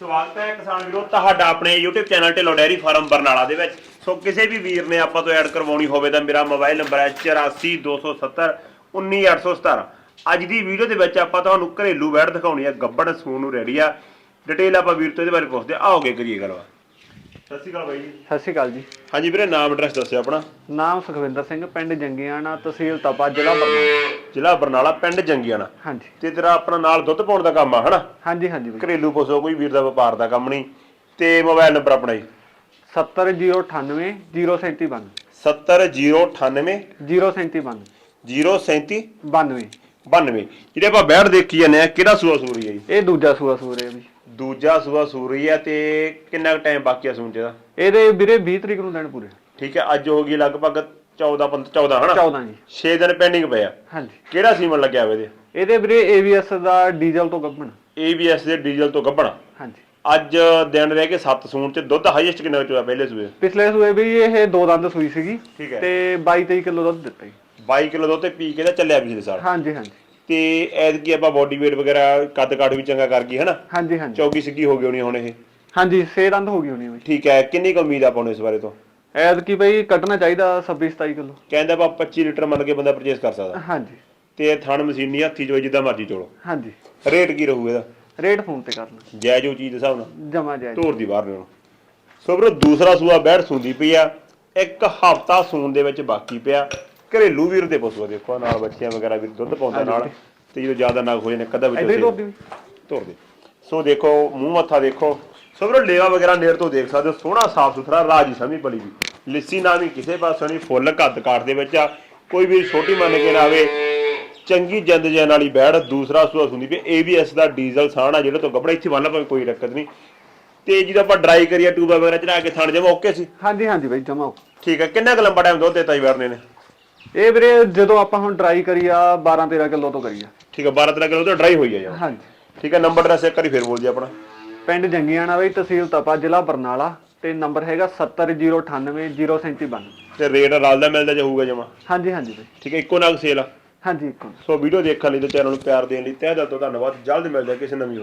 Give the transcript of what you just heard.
ਸਵਾਗਤ ਹੈ ਕਿਸਾਨ ਵੀਰੋ, ਤੁਹਾਡਾ ਆਪਣੇ YouTube channel Dhillon dairy farm Barnala ਦੇ ਵਿੱਚ। ਸੋ ਕਿਸੇ ਵੀ ਵੀਰ ਨੇ ਆਪਾਂ ਤੋਂ ਐਡ ਕਰਵਾਉਣੀ ਹੋਵੇ ਤਾਂ ਮੇਰਾ ਮੋਬਾਈਲ ਨੰਬਰ ਹੈ 8427 19817 ਅੱਜ ਦੀ ਵੀਡੀਓ ਦੇ ਵਿੱਚ ਆਪਾਂ ਤੁਹਾਨੂੰ ਘਰੇਲੂ ਬੈਡ ਦਿਖਾਉਣੀ ਹੈ, ਗੱਬੜ ਸੂਣ ਨੂੰ ਰੈਡੀ ਆ। ਡਿਟੇਲ ਆਪਾਂ ਵੀਰ ਤੋਂ ਇਹਦੇ ਬਾਰੇ ਪੁੱਛਦੇ ਹਾਂ। ਆਓਗੇ ਕਰੀਏ ਗੱਲਬਾਤ। ਸਤਿ ਸ਼੍ਰੀ ਅਕਾਲ ਬਾਈ ਜੀ। ਸਤਿ ਸ਼੍ਰੀ ਅਕਾਲ ਜੀ। ਹਾਂਜੀ ਵੀਰੇ ਨਾਮ ਐਡਰੈਸ ਦੱਸਿਓ ਆਪਣਾ। ਨਾਮ ਸੁਖਵਿੰਦਰ ਸਿੰਘ ਪਿੰਡ ਜੰਗੀਆਣਾ ਤਹਿਸੀਲ ਤਪਾ ਜ਼ਿਲ੍ਹਾ ਬਰਨਾਲਾ। ਜ਼ਿਲ੍ਹਾ ਬਰਨਾਲਾ ਪਿੰਡ ਜੰਗੀਆਣਾ। ਹਾਂਜੀ। ਤੇ ਤੇਰਾ ਆਪਣਾ ਨਾਲ ਦੁੱਧ ਪਾਉਣ ਦਾ ਕੰਮ ਆ ਹਨਾ? ਹਾਂਜੀ ਹਾਂਜੀ ਬਾਈ। ਘਰੇਲੂ ਪਸ਼ੂ ਕੋਈ ਵੀਰ ਦਾ ਵਪਾਰ ਦਾ ਕੰਮ ਨਹੀਂ। ਤੇ ਮੋਬਾਈਲ ਨੰਬਰ ਆਪਣਾ ਜੀ। 70098 037 70098 037 037 92 92 ਜਿਹੜੇ ਆਪਾਂ ਬੈਠ ਦੇਖੀ ਜਾਂਦੇ ਆ ਕਿਹੜਾ ਸੂਆ ਸੂਰੀ ਹੈ ਜੀ? ਇਹ ਦੂਜਾ ਸੂਆ ਸੂਰ ਹੈ ਬਈ। ਦੂਜਾ ਸੂਆ ਸੂਰੀ ਹੈ ਤੇ ਕਿੰਨਾ ਟਾਈਮ ਬਾਕੀ ਆ ਸੂਣ ਚ ਦਾ ਇਹਦੇ ਵੀਰੇ 20 ਤਰੀਕ ਨੂੰ ਦਿਨ ਪੂਰੇ। ਠੀਕ ਹੈ ਅੱਜ ਹੋ ਗਈ ਲਗਭਗ 14 15 14 ਹਨਾ? 14 ਜੀ। 6 ਦਿਨ ਪੈਂਡਿੰਗ ਪਏ ਆ। ਹਾਂਜੀ। ਕਿਹੜਾ ਸੀਮਨ ਲੱਗਿਆ ਹੋਇਆ ਇਹਦੇ? ਇਹਦੇ ਵੀਰੇ ABS ਦਾ ਡੀਜ਼ਲ ਤੋਂ ਗੱਭਣ। ABS ਦੇ ਡੀਜ਼ਲ ਤੋਂ ਗੱਭਣਾ। ਹਾਂਜੀ। ਅੱਜ ਦਿਨ ਰਹਿ ਕੇ 7 ਸੂਣ ਚ ਦੁੱਧ ਹਾਈਐਸਟ ਕਿੰਨਾ ਚੋਇਆ ਪਹਿਲੇ ਸੂਏ? ਪਿਛਲੇ ਸੂਏ ਵੀ ਇਹ ਦੋ ਦੰਦ ਸੂਈ ਸੀਗੀ ਠੀਕ ਹੈ। ਤੇ 22 23 ਕਿਲੋ ਦੁੱਧ ਦਿੱਤਾ ਜੀ। 22 ਕਿਲੋ ਦੁੱਧ ਤੇ ਪੀ ਕੇ ਤਾਂ ਚੱਲਿਆ ਪਿਛਲੇ ਸਾਲ। ਹਾਂਜੀ ਹਾਂਜੀ। ਤੇ ਐਤਕੀ ਆਪਾਂ ਬੋਡੀ weight ਵਗੈਰਾ ਕੱਦ ਕਾਠ ਵੀ ਚੰਗਾ ਕਰ ਗਈ ਹਨਾ? ਹਾਂਜੀ ਹਾਂਜੀ। ਚੌਗੀ ਸਿੱਗੀ ਹੋ ਗਈ ਹੋਣੀ ਹੁਣ ਇਹ। ਹਾਂਜੀ 6 ਦੰਦ ਹੋ ਗਈ ਹੋਣੀ ਬਈ। ਠੀਕ ਹੈ ਕਿੰਨੀ ਕੁ ਉਮੀਦ ਆਪਾਂ ਨੂੰ ਇਸ ਬਾਰੇ ਤੋਂ? ਐਦ ਕੀ ਬਈ ਕੱਢਣਾ ਚਾਹੀਦਾ 26 27 ਕਿਲੋ। ਕਹਿੰਦਾ ਆਪਾਂ 25 ਲੀਟਰ ਮੰਨ ਕੇ ਬੰਦਾ ਪਰਚੇਸ ਕਰ ਸਕਦਾ। ਹਾਂਜੀ। ਤੇ ਇਹ ਥਣ ਮਸ਼ੀਨੀ ਹੱਥੀ ਜੋ ਜਿੱਦਾਂ ਮਰਜ਼ੀ ਚੋਲੋ। ਹਾਂਜੀ। ਰੇਟ ਕੀ ਰਹੂ ਇਹਦਾ? ਰੇਟ ਫੋਨ ਤੇ ਕਰਨਾ। ਜੈ ਜੋ ਚੀਜ਼ ਦੇ ਹਿਸਾਬ ਨਾਲ। ਜਮਾ ਜਾਇਜ਼। ਢੋਰ ਦੀ ਬਾਹਰ ਨੂੰ ਸੋ ਵੀਰੋ ਦੂਸਰਾ ਸੂਆ ਬੈਠ ਸੁੰਦੀ ਪਈ ਆ ਇੱਕ ਹਫਤਾ ਸੂਣ ਦੇ ਵਿੱਚ ਬਾਕੀ ਪਿਆ। ਘਰੇਲੂ ਵੀਰ ਦੇ ਪਸ਼ੂ ਆ ਦੇਖੋ ਆਹ ਨਾਲ ਬੱਚਿਆਂ ਵਗੈਰਾ ਵੀ ਦੁੱਧ ਪਾਉਂਦਾ ਨਾਲ ਤੇ ਜਦੋਂ ਜ਼ਿਆਦਾ ਨਗ ਹੋ ਜਾਣੇ ਕਦਾ ਹੀ ਵਿੱਚ ਤੋਰਦੀ ਵੀ ਧੁਰ ਦੇ ਸੋ ਦੇਖੋ ਮੂੰਹ ਮੱਥਾ ਦੇਖੋ। ਸੋ ਵੀਰੋ ਲੇਵਾ ਵਗੈਰਾ ਨੇੜ ਤੋਂ ਦੇਖ ਸਕਦੇ ਹੋ ਸੋਹਣਾ ਸਾਫ਼ ਸੁਥਰਾ ਰਾਜੀ ਸਮੀ ਪਲੀ ਵੀ। ਲਿੱਸੀ ਨਾ ਵੀ ਕਿਸੇ ਪਾਸੋਂ ਨਹੀਂ ਫੁੱਲ ਕੱਦ ਕਾਠ ਦੇ ਵਿੱਚ ਆ। ਕੋਈ ਵੀ ਛੋਟੀ ਮੰਨ ਕੇ ਨਾ ਆਵੇ ਚੰਗੀ ਜਿੰਦ ਜੈਨ ਵਾਲੀ ਬੈੜ ਦੂਸਰਾ ਸੂਆ ਸੁਣੀ ਵੀ ABS ਦਾ ਡੀਜ਼ਲ ਸਾਣ ਆ ਜਿਹੜਾ ਤੋਂ ਗੱਬੜਾ ਇੱਥੇ ਵੱਲ ਭਾਵੇਂ ਕੋਈ ਦਿੱਕਤ ਨਹੀਂ। ਤੇ ਜਦੋਂ ਆਪਾਂ ਡਰਾਈ ਕਰੀਏ ਟੂਬਾ ਵਗੈਰਾ ਚੜਾ ਕੇ ਥਣ ਜਮਾ ਓਕੇ ਸੀ? ਹਾਂਜੀ ਹਾਂਜੀ ਬਾਈ ਜਮਾ ਠੀਕ ਹੈ ਕਿੰਨਾ ਕੁ ਲੰਬਾ ਟਾਈਮ ਦੁੱਧ ਦਿੱਤਾ ਜੀ ਵਰਨੇ ਨੇ? ਇਹ ਵੀਰੇ ਜਦੋਂ ਆਪਾਂ ਹੁਣ ਡਰਾਈ ਕਰੀ ਆ 12 13 ਕਿਲੋ ਤੋਂ ਕਰੀ ਆ। ਠੀਕ ਹੈ 12 13 ਕਿਲੋ ਤਾਂ ਡਰਾਈ ਹੋਈ ਆ ਜਮਾ ਹਾਂਜੀ। ਠੀਕ ਹੈ ਨੰਬਰ ਐਡਰੈਸ ਇੱਕ ਵਾਰੀ ਫੇਰ ਬੋਲ ਜੀ ਆਪਣਾ। ਪਿੰਡ ਜੰਗੀਆਣਾ ਬਈ ਤਹਿਸੀਲ ਤਪਾ ਜ਼ਿਲ੍ਹਾ ਬਰਨਾਲਾ ਤੇ ਨੰਬਰ ਹੈਗਾ 70098 037 ਤੇ ਰੇਟ ਰਲਦਾ ਮਿਲਦਾ ਜੇ ਹੋਊਗਾ ਜਮਾ। ਹਾਂਜੀ ਹਾਂਜੀ ਬਾਈ। ਠੀਕ ਹੈ ਇੱਕੋ ਨਾਲ ਸੇਲ ਆ। ਹਾਂਜੀ ਇੱਕ। ਸੋ ਵੀਡੀਓ ਦੇਖਣ ਲਈ ਤੇ ਚੈਨਲ ਨੂੰ ਪਿਆਰ ਦੇਣ ਲਈ ਤਹਿ ਦਿਲ ਤੋਂ ਧੰਨਵਾਦ। ਜਲਦ ਮਿਲਦੇ ਹਾਂ ਕਿਸੇ ਨਵੀਂ